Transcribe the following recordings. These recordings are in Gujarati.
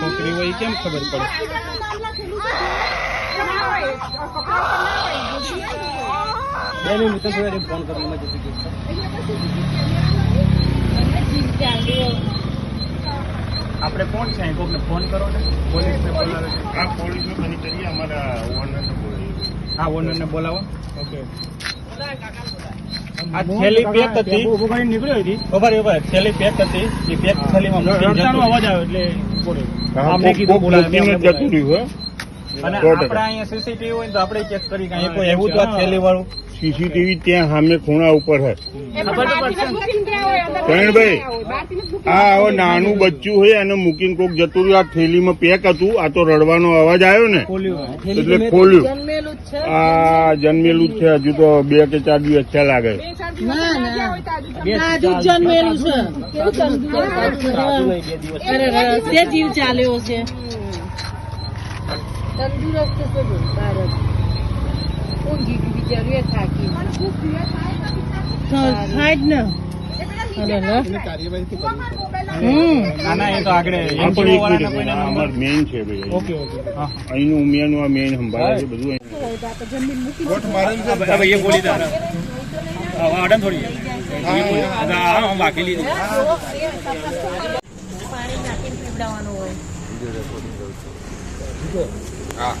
છોકરી હોય કેમ ખબર પડે? બે મિનિટ થોડી ફોન કરો આપણે કોણ છે? કોકને ફોન કરો ને. પોલીસને બોલાવે આ પોલીસનો ખરી કરીએ અમારા ઓનરને બોલાવીએ. હા ઓનરને બોલાવો. ઓકે. આ થેલી પેક હતી. નીકળ્યો હતી ખબર ખબર થેલી પેક હતી. એ પેક થેલીમાં અવાજ આવ્યો એટલે આપણે કીધું બોલાવે અને અહીંયા સીસીટીવી હોય તો આપણે ચેક કરી કે કોઈ એવું તો થેલી વાળું સીસીટીવી ત્યાં સામે ખૂણા ઉપર છે ખબર તો પડશે ને. પ્રવીણભાઈ આ હવે નાનું બચ્ચું હોય અને મૂકીને કોક જતું રહ્યું આ થેલીમાં પેક હતું આ તો રડવાનો અવાજ આવ્યો ને? એટલે ખોલ્યું. આ જન્મેલું જ છે હજુ તો બે કે ચાર દિવસ થયા લાગે. જન્મેલું છે. જીવ ચાલ્યો છે. તંદુરસ્ત છે ભારત ઊંઘી ગયું બિચારું? એ થાકી. થાય. જ ને આ એમ પણ વાળાના મિનિટ હા.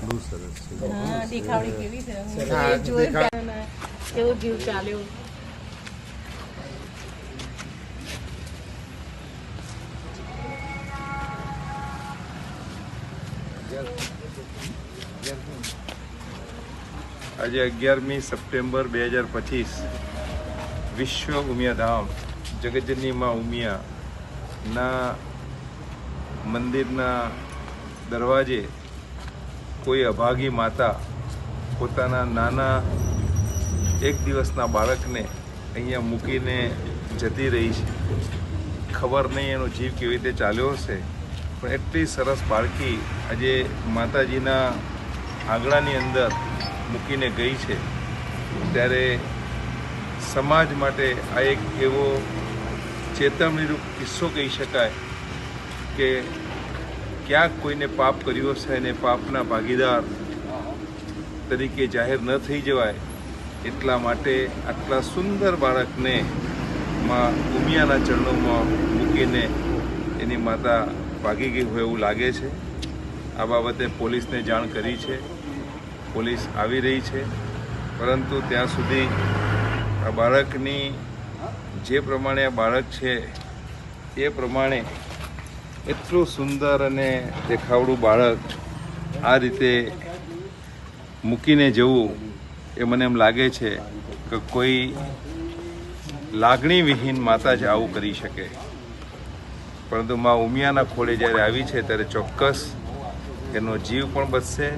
છે. દેખાવડી કેવી છે. જોઈ કેવો જીવ ચાલ્યો. આજે અગિયારમી સપ્ટેમ્બર બે હજાર પચીસ. વિશ્વ ઉમિયાધામ જગતજનની માં ઉમિયાના મંદિરના દરવાજે કોઈ અભાગી માતા પોતાના નાના એક દિવસના બાળકને અહીંયા મૂકીને જતી રહી છે. ખબર નહીં એનો જીવ કેવી રીતે ચાલ્યો હશે, પણ એટલી સરસ બાળકી આજે માતાજીના આંગણાની અંદર મૂકીને ગઈ છે. ત્યારે સમાજ માટે આ એક એવો ચેતવણીરૂપ કિસ્સો કહી શકાય કે ક્યાંક કોઈને પાપ કર્યું હશે અને પાપના ભાગીદાર તરીકે જાહેર ન થઈ જવાય એટલા માટે આટલા સુંદર બાળકને માં ઉમિયાના ચરણોમાં મૂકીને એની માતા ભાગી ગઈ હોય એવું લાગે છે. આ બાબતે પોલીસને જાણ કરી છે. પોલીસ આવી રહી છે. પરંતુ ત્યાં સુધી આ બાળકની જે પ્રમાણે આ બાળક છે, એ પ્રમાણે એટલું સુંદર અને દેખાવડું બાળક આ રીતે મૂકીને જવું એ મને એમ લાગે છે કે કોઈ લાગણી વિહીન માતા જ આવું કરી શકે. પરંતુ મા ઉમિયાના ખોળે જ્યારે આવી છે, ત્યારે ચોક્કસ એનો જીવ પણ બચશે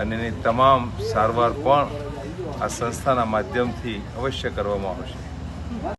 અને એની તમામ સારવાર પણ આ સંસ્થાના માધ્યમથી અવશ્ય કરવામાં આવશે.